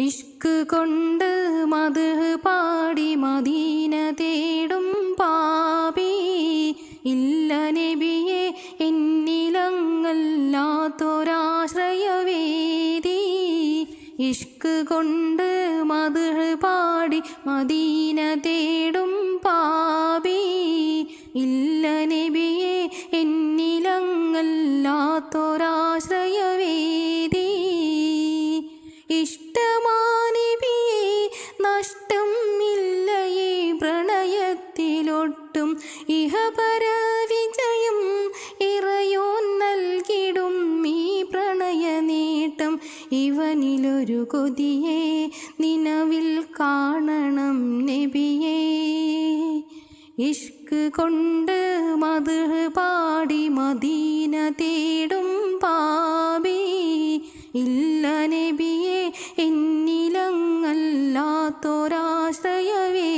ഇഷ്ക് കൊണ്ട് മത് പാടി മദീന തേടും പാപി. ഇല്ല നബിയെ എന്നിലങ്ങല്ലാത്തൊരാശ്രയവേദി. ഇഷ്ക് കൊണ്ട് മത് പാടി മദീന തേടും പാപി. ഇല്ല നബിയെ എന്നിലങ്ങല്ലാത്തൊരാശ്രയവേദി. പ്രണയത്തിലൊട്ടും. നൽകിടും ഈ ഇവനിലൊരു കൊതിയെ നിലവിൽ കാണണം നബിയേ. ഇഷ്ക് കൊണ്ട് മത് പാടി മദീന തേടും പാപി. ഇല്ല നബിയെ തോരാശ്രയവേ